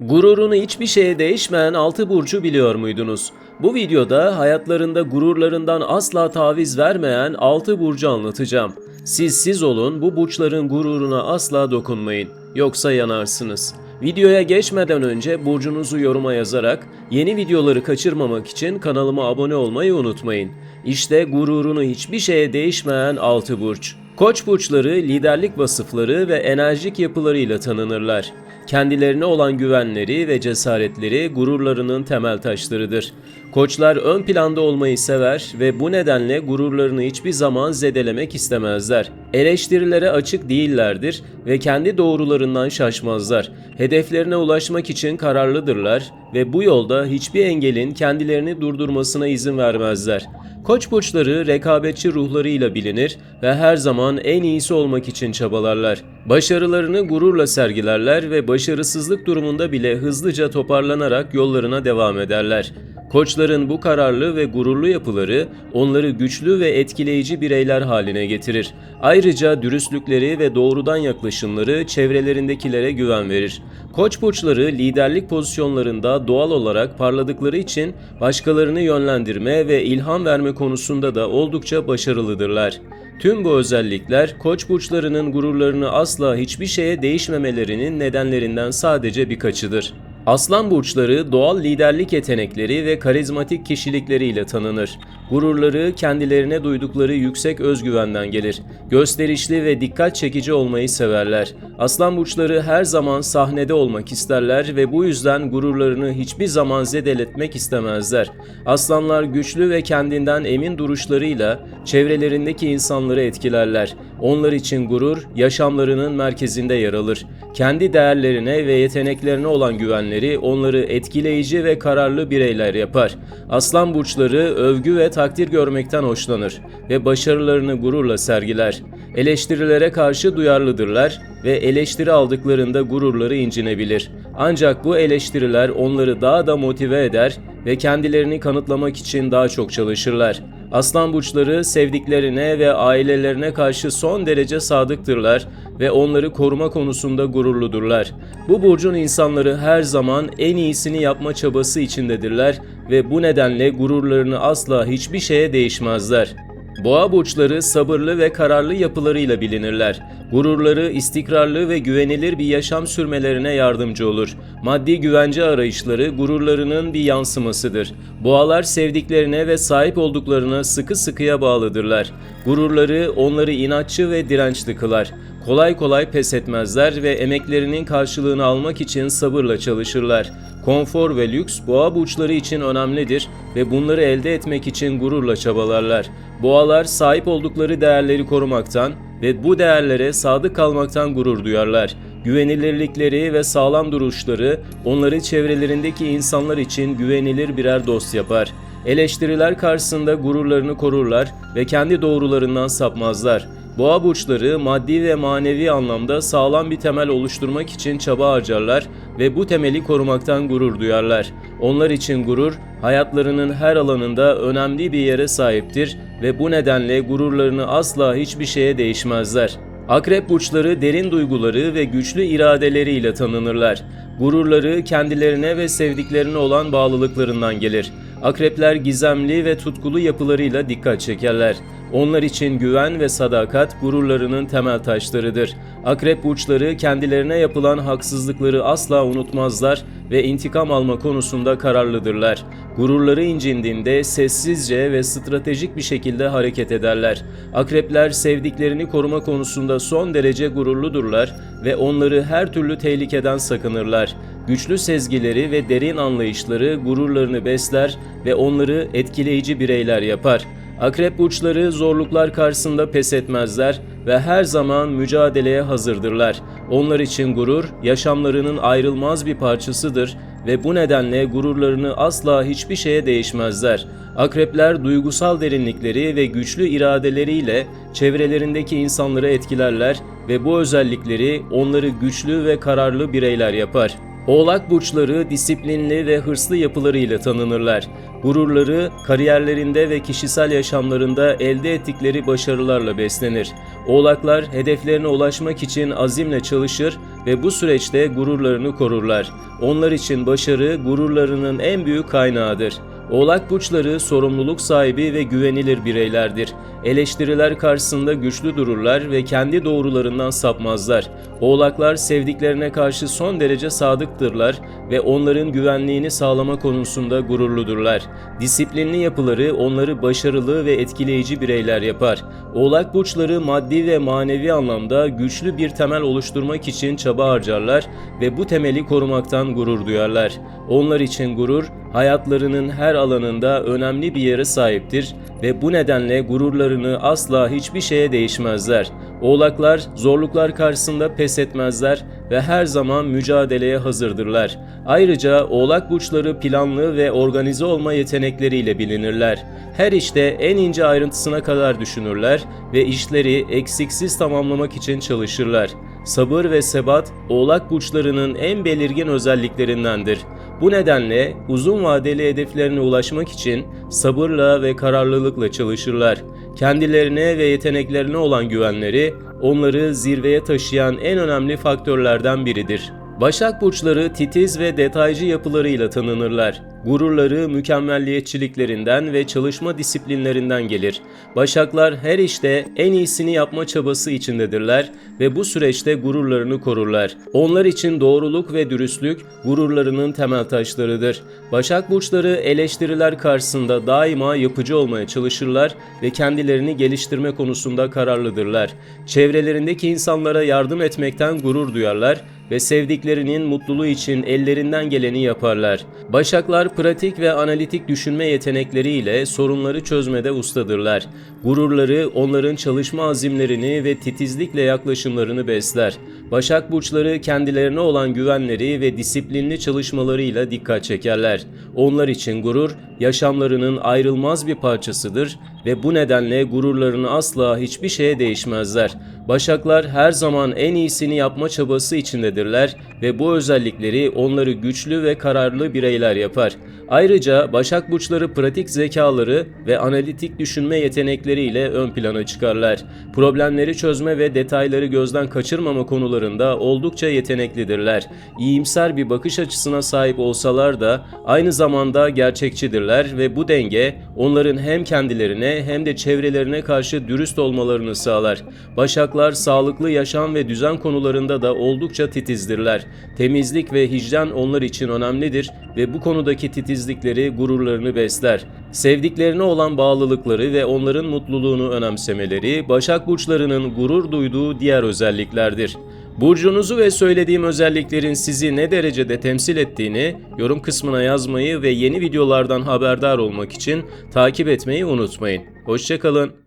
Gururunu hiçbir şeye değişmeyen 6 burcu biliyor muydunuz? Bu videoda hayatlarında gururlarından asla taviz vermeyen 6 burcu anlatacağım. Siz siz olun, bu burçların gururuna asla dokunmayın. Yoksa yanarsınız. Videoya geçmeden önce burcunuzu yoruma yazarak yeni videoları kaçırmamak için kanalıma abone olmayı unutmayın. İşte gururunu hiçbir şeye değişmeyen 6 burç. Koç burçları liderlik vasıfları ve enerjik yapılarıyla tanınırlar. Kendilerine olan güvenleri ve cesaretleri gururlarının temel taşlarıdır. Koçlar ön planda olmayı sever ve bu nedenle gururlarını hiçbir zaman zedelemek istemezler. Eleştirilere açık değillerdir ve kendi doğrularından şaşmazlar. Hedeflerine ulaşmak için kararlıdırlar ve bu yolda hiçbir engelin kendilerini durdurmasına izin vermezler. Koç burçları rekabetçi ruhlarıyla bilinir ve her zaman en iyisi olmak için çabalarlar. Başarılarını gururla sergilerler ve başarısızlık durumunda bile hızlıca toparlanarak yollarına devam ederler. Koçların bu kararlı ve gururlu yapıları onları güçlü ve etkileyici bireyler haline getirir. Ayrıca dürüstlükleri ve doğrudan yaklaşımları çevrelerindekilere güven verir. Koç burçları liderlik pozisyonlarında doğal olarak parladıkları için başkalarını yönlendirme ve ilham verme konusunda da oldukça başarılıdırlar. Tüm bu özellikler koç burçlarının gururlarını asla hiçbir şeye değişmemelerinin nedenlerinden sadece birkaçıdır. Aslan burçları doğal liderlik yetenekleri ve karizmatik kişilikleriyle tanınır. Gururları kendilerine duydukları yüksek özgüvenden gelir. Gösterişli ve dikkat çekici olmayı severler. Aslan burçları her zaman sahnede olmak isterler ve bu yüzden gururlarını hiçbir zaman zedeletmek istemezler. Aslanlar güçlü ve kendinden emin duruşlarıyla çevrelerindeki insanları etkilerler. Onlar için gurur yaşamlarının merkezinde yer alır. Kendi değerlerine ve yeteneklerine olan güvenleri onları etkileyici ve kararlı bireyler yapar. Aslan burçları övgü ve takdir görmekten hoşlanır ve başarılarını gururla sergiler. Eleştirilere karşı duyarlıdırlar ve eleştiri aldıklarında gururları incinebilir. Ancak bu eleştiriler onları daha da motive eder ve kendilerini kanıtlamak için daha çok çalışırlar. Aslan burçları sevdiklerine ve ailelerine karşı son derece sadıktırlar ve onları koruma konusunda gururludurlar. Bu burcun insanları her zaman en iyisini yapma çabası içindedirler ve bu nedenle gururlarını asla hiçbir şeye değişmezler. Boğa burçları sabırlı ve kararlı yapılarıyla bilinirler. Gururları istikrarlı ve güvenilir bir yaşam sürmelerine yardımcı olur. Maddi güvence arayışları gururlarının bir yansımasıdır. Boğalar sevdiklerine ve sahip olduklarına sıkı sıkıya bağlıdırlar. Gururları onları inatçı ve dirençli kılar. Kolay kolay pes etmezler ve emeklerinin karşılığını almak için sabırla çalışırlar. Konfor ve lüks boğa burçları için önemlidir ve bunları elde etmek için gururla çabalarlar. Boğalar sahip oldukları değerleri korumaktan ve bu değerlere sadık kalmaktan gurur duyarlar. Güvenilirlikleri ve sağlam duruşları onları çevrelerindeki insanlar için güvenilir birer dost yapar. Eleştiriler karşısında gururlarını korurlar ve kendi doğrularından sapmazlar. Boğa burçları maddi ve manevi anlamda sağlam bir temel oluşturmak için çaba harcarlar ve bu temeli korumaktan gurur duyarlar. Onlar için gurur, hayatlarının her alanında önemli bir yere sahiptir ve bu nedenle gururlarını asla hiçbir şeye değişmezler. Akrep burçları derin duyguları ve güçlü iradeleriyle tanınırlar. Gururları kendilerine ve sevdiklerine olan bağlılıklarından gelir. Akrepler gizemli ve tutkulu yapılarıyla dikkat çekerler. Onlar için güven ve sadakat gururlarının temel taşlarıdır. Akrep burçları kendilerine yapılan haksızlıkları asla unutmazlar ve intikam alma konusunda kararlıdırlar. Gururları incindiğinde sessizce ve stratejik bir şekilde hareket ederler. Akrepler sevdiklerini koruma konusunda son derece gururludurlar ve onları her türlü tehlikeden sakınırlar. Güçlü sezgileri ve derin anlayışları gururlarını besler ve onları etkileyici bireyler yapar. Akrep burçları zorluklar karşısında pes etmezler ve her zaman mücadeleye hazırdırlar. Onlar için gurur yaşamlarının ayrılmaz bir parçasıdır ve bu nedenle gururlarını asla hiçbir şeye değişmezler. Akrepler duygusal derinlikleri ve güçlü iradeleriyle çevrelerindeki insanları etkilerler ve bu özellikleri onları güçlü ve kararlı bireyler yapar. Oğlak burçları disiplinli ve hırslı yapılarıyla tanınırlar. Gururları kariyerlerinde ve kişisel yaşamlarında elde ettikleri başarılarla beslenir. Oğlaklar hedeflerine ulaşmak için azimle çalışır ve bu süreçte gururlarını korurlar. Onlar için başarı gururlarının en büyük kaynağıdır. Oğlak burçları sorumluluk sahibi ve güvenilir bireylerdir. Eleştiriler karşısında güçlü dururlar ve kendi doğrularından sapmazlar. Oğlaklar sevdiklerine karşı son derece sadıktırlar ve onların güvenliğini sağlama konusunda gururludurlar. Disiplinli yapıları onları başarılı ve etkileyici bireyler yapar. Oğlak burçları maddi ve manevi anlamda güçlü bir temel oluşturmak için çaba harcarlar ve bu temeli korumaktan gurur duyarlar. Onlar için gurur, hayatlarının her alanında önemli bir yere sahiptir ve bu nedenle gururlarını asla hiçbir şeye değişmezler. Oğlaklar zorluklar karşısında pes etmezler ve her zaman mücadeleye hazırdırlar. Ayrıca oğlak burçları planlı ve organize olma yetenekleriyle bilinirler. Her işte en ince ayrıntısına kadar düşünürler ve işleri eksiksiz tamamlamak için çalışırlar. Sabır ve sebat oğlak burçlarının en belirgin özelliklerindendir. Bu nedenle uzun vadeli hedeflerine ulaşmak için sabırla ve kararlılıkla çalışırlar. Kendilerine ve yeteneklerine olan güvenleri onları zirveye taşıyan en önemli faktörlerden biridir. Başak burçları titiz ve detaycı yapılarıyla tanınırlar. Gururları mükemmelliyetçiliklerinden ve çalışma disiplinlerinden gelir. Başaklar her işte en iyisini yapma çabası içindedirler ve bu süreçte gururlarını korurlar. Onlar için doğruluk ve dürüstlük gururlarının temel taşlarıdır. Başak burçları eleştiriler karşısında daima yapıcı olmaya çalışırlar ve kendilerini geliştirme konusunda kararlıdırlar. Çevrelerindeki insanlara yardım etmekten gurur duyarlar ve sevdiklerinin mutluluğu için ellerinden geleni yaparlar. Başaklar pratik ve analitik düşünme yetenekleriyle sorunları çözmede ustadırlar. Gururları onların çalışma azimlerini ve titizlikle yaklaşımlarını besler. Başak burçları kendilerine olan güvenleri ve disiplinli çalışmalarıyla dikkat çekerler. Onlar için gurur yaşamlarının ayrılmaz bir parçasıdır ve bu nedenle gururlarını asla hiçbir şeye değişmezler. Başaklar her zaman en iyisini yapma çabası içindedirler ve bu özellikleri onları güçlü ve kararlı bireyler yapar. Ayrıca Başak burçları pratik zekaları ve analitik düşünme yetenekleriyle ön plana çıkarlar. Problemleri çözme ve detayları gözden kaçırmama konularında oldukça yeteneklidirler. İyimser bir bakış açısına sahip olsalar da aynı zamanda gerçekçidirler ve bu denge onların hem kendilerine hem de çevrelerine karşı dürüst olmalarını sağlar. Başaklar sağlıklı yaşam ve düzen konularında da oldukça titizdirler. Temizlik ve hijyen onlar için önemlidir ve bu konudaki titizlikleri gururlarını besler. Sevdiklerine olan bağlılıkları ve onların mutluluğunu önemsemeleri Başak burçlarının gurur duyduğu diğer özelliklerdir. Burcunuzu ve söylediğim özelliklerin sizi ne derecede temsil ettiğini yorum kısmına yazmayı ve yeni videolardan haberdar olmak için takip etmeyi unutmayın. Hoşçakalın.